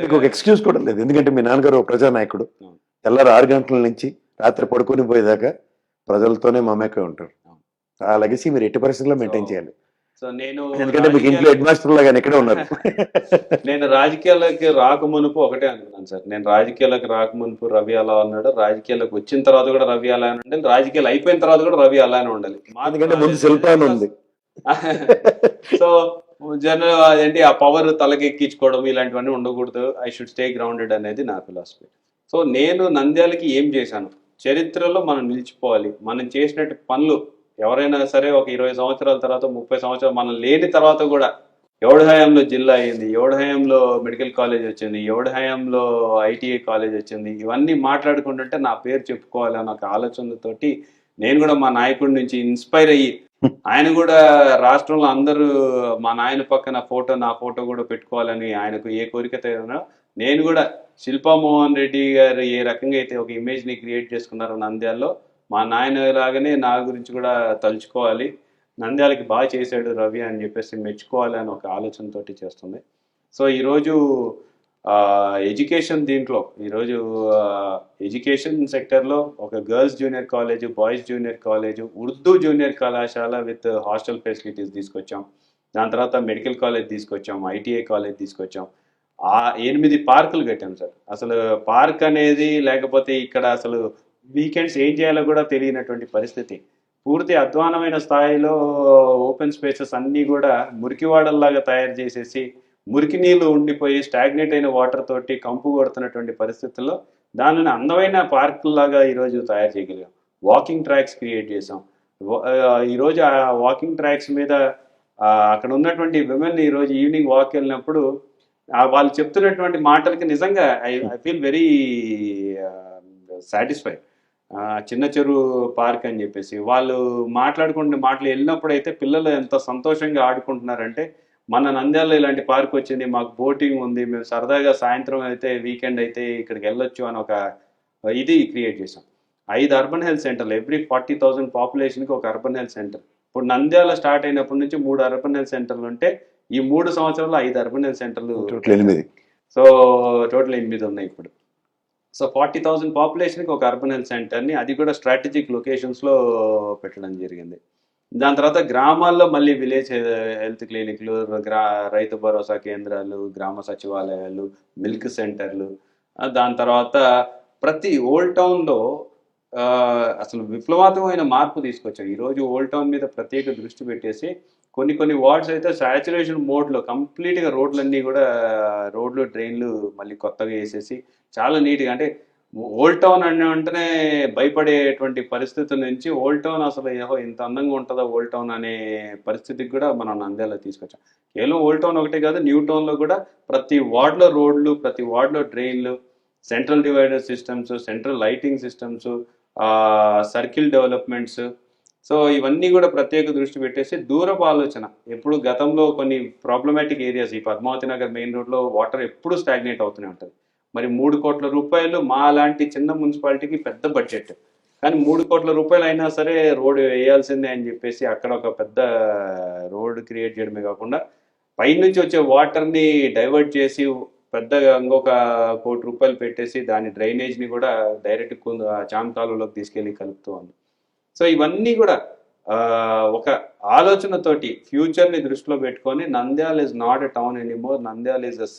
మీకు ఒక ఎక్స్క్యూజ్ కూడా లేదు. ఎందుకంటే మీ నాన్నగారు ఒక ప్రజానాయకుడు. తెల్లారు ఆరు గంటల నుంచి రాత్రి పడుకొని పోయేదాకా ప్రజలతోనే మమేకం ఉంటారు. ఆ లెగసీ మీరు ఎట్టి పరిస్థితుల్లో మెయింటైన్ చేయాలి. సో నేను ఎందుకంటే మీకు ఇంట్లో హెడ్ మాస్టర్ లాగా ఇక్కడే ఉన్నారు. నేను రాజకీయాల్లోకి రాకమునుపు ఒకటే అనుకున్నాను సార్. నేను రాజకీయాలకు రాకమునుపు రవి అలా ఉన్నాడు. రాజకీయాలకు వచ్చిన తర్వాత కూడా రవి అలా ఉండాలి. రాజకీయాలు అయిపోయిన తర్వాత కూడా రవి అలానే ఉండాలి. ఎందుకంటే ముందు శిల్పాన్ని ఉంది. సో జనరల్ అదేంటి ఆ పవర్ తలకెక్కించుకోవడం ఇలాంటివన్నీ ఉండకూడదు. ఐ షుడ్ స్టే గ్రౌండెడ్ అనేది నా ఫిలాసఫీ సో నేను నంద్యాలకి ఏం చేశాను? చరిత్రలో మనం నిలిచిపోవాలి. మనం చేసినట్టు పనులు ఎవరైనా సరే ఒక ఇరవై సంవత్సరాల తర్వాత ముప్పై సంవత్సరాలు మనం లేని తర్వాత కూడా ఎవడి హయాంలో జిల్లా అయింది ఎవడి హయాంలో మెడికల్ కాలేజ్ వచ్చింది ఎవడి హయాంలో ఐటీఐ కాలేజ్ వచ్చింది. ఇవన్నీ మాట్లాడుకుంటుంటే నా పేరు చెప్పుకోవాలి అన్న ఒక ఆలోచనతోటి నేను కూడా మా నాయకుడి నుంచి ఇన్స్పైర్ అయ్యి ఆయన కూడా రాష్ట్రంలో అందరూ మా నాయన పక్కన ఫోటో నా ఫోటో కూడా పెట్టుకోవాలని ఆయనకు ఏ కోరిక నేను కూడా శిల్పా మోహన్ రెడ్డి గారు ఏ రకంగా అయితే ఒక ఇమేజ్ని క్రియేట్ చేసుకున్నారో నంద్యాలలో మా నాయన లాగానే నా గురించి కూడా తలుచుకోవాలి. నంద్యాలకి బాగా చేశాడు రవి అని చెప్పేసి మెచ్చుకోవాలి అని ఒక ఆలోచనతోటి చేస్తుంది. సో ఈరోజు ఎడ్యుకేషన్ దీంట్లో ఈరోజు ఎడ్యుకేషన్ సెక్టర్లో ఒక girls junior college boys junior college Urdu junior కళాశాల విత్ హాస్టల్ ఫెసిలిటీస్ తీసుకొచ్చాం. దాని తర్వాత మెడికల్ కాలేజ్ తీసుకొచ్చాం ఐటీఐ కాలేజ్ తీసుకొచ్చాం. ఆ ఎనిమిది పార్కులు కట్టాం సార్. అసలు పార్క్ అనేది లేకపోతే ఇక్కడ అసలు వీకెండ్స్ ఏం చేయాలో కూడా తెలియనటువంటి పరిస్థితి. పూర్తి అధ్వానమైన స్థాయిలో ఓపెన్ స్పేసెస్ అన్నీ కూడా మురికివాడల్లాగా తయారు చేసేసి మురికి నీళ్ళు ఉండిపోయి స్టాగ్నేట్ అయిన వాటర్ తోటి కంపు కొడుతున్నటువంటి పరిస్థితుల్లో దానిని అందమైన పార్కుల్లాగా ఈరోజు తయారు చేయగలిగాం. వాకింగ్ ట్రాక్స్ క్రియేట్ చేసాం ఈరోజు ఆ వాకింగ్ ట్రాక్స్ మీద అక్కడ ఉన్నటువంటి విమెన్ ఈరోజు ఈవినింగ్ వాక్ వెళ్ళినప్పుడు వాళ్ళు చెప్తున్నటువంటి మాటలకి నిజంగా I I feel very satisfied. చిన్న చెరువు పార్క్ అని చెప్పేసి వాళ్ళు మాట్లాడుకుంటున్న మాటలు వెళ్ళినప్పుడు అయితే పిల్లలు ఎంత సంతోషంగా ఆడుకుంటున్నారంటే మన నంద్యాలలో ఇలాంటి పార్క్ వచ్చింది మాకు బోటింగ్ ఉంది మేము సరదాగా సాయంత్రం అయితే వీకెండ్ అయితే ఇక్కడికి వెళ్ళొచ్చు అని ఒక ఇది క్రియేట్ చేసాం ఐదు అర్బన్ హెల్త్ సెంటర్లు ఎవ్రీ ఫార్టీ థౌసండ్ పాపులేషన్కి ఒక అర్బన్ హెల్త్ సెంటర్. ఇప్పుడు నంద్యాల స్టార్ట్ అయినప్పటి నుంచి మూడు అర్బన్ హెల్త్ సెంటర్లు ఉంటే ఈ మూడు సంవత్సరాల్లో ఐదు అర్బన్ హెల్త్ సెంటర్లు టోటల్ ఎనిమిది. సో టోటల్ ఎనిమిది ఉన్నాయి ఇప్పుడు. సో ఫార్టీ థౌసండ్ పాపులేషన్కి ఒక అర్బన్ హెల్త్ సెంటర్ని అది కూడా స్ట్రాటజిక్ లొకేషన్స్లో పెట్టడం జరిగింది. దాని తర్వాత గ్రామాల్లో మళ్ళీ విలేజ్ హెల్త్ క్లినిక్లు గ్రా రైతు భరోసా కేంద్రాలు గ్రామ సచివాలయాలు మిల్క్ సెంటర్లు దాని తర్వాత ప్రతి ఓల్డ్ టౌన్లో అసలు విప్లవాత్మకమైన మార్పు తీసుకొచ్చాం ఈరోజు ఓల్డ్ టౌన్ మీద ప్రత్యేక దృష్టి పెట్టేసి కొన్ని కొన్ని వార్డ్స్ అయితే సాచురేషన్ మోడ్లో కంప్లీట్గా రోడ్లన్నీ కూడా రోడ్లు డ్రైన్లు మళ్ళీ కొత్తగా వేసేసి చాలా నీట్గా అంటే ఓల్డ్ టౌన్ అనే వెంటనే భయపడేటువంటి పరిస్థితి నుంచి ఓల్డ్ టౌన్ అసలు ఏహో ఇంత అందంగా ఉంటుందా ఓల్డ్ టౌన్ అనే పరిస్థితికి కూడా మనం నంద్యాల తీసుకొచ్చాం. కేవలం ఓల్డ్ టౌన్ ఒకటే కాదు న్యూ టౌన్లో కూడా ప్రతి వార్డ్లో రోడ్లు ప్రతి వార్డ్లో డ్రైన్లు central divider systems central lighting systems circle developments. So ఇవన్నీ కూడా ప్రత్యేక దృష్టి పెట్టేసి దూరపు ఆలోచన. ఎప్పుడు గతంలో కొన్ని ప్రాబ్లమాటిక్ ఏరియాస్ ఈ పద్మావతి నగర్ మెయిన్ రోడ్లో వాటర్ ఎప్పుడు స్టాగ్నేట్ అవుతూనే ఉంటుంది. మరి మూడు కోట్ల రూపాయలు మా లాంటి చిన్న మున్సిపాలిటీకి పెద్ద బడ్జెట్. కానీ మూడు కోట్ల రూపాయలు అయినా సరే రోడ్డు వేయాల్సిందే అని చెప్పేసి అక్కడ ఒక పెద్ద రోడ్డు క్రియేట్ చేయడమే కాకుండా పైనుంచి వచ్చే వాటర్ని డైవర్ట్ చేసి పెద్దగా ఇంకొక కోటి రూపాయలు పెట్టేసి దాని డ్రైనేజ్ని కూడా డైరెక్ట్ చామ్ కాలువలోకి తీసుకెళ్ళి కలుపుతూ ఉంది. సో ఇవన్నీ కూడా ఒక ఆలోచనతోటి ఫ్యూచర్ని దృష్టిలో పెట్టుకొని Nandyal is not a town anymore Nandyal is a city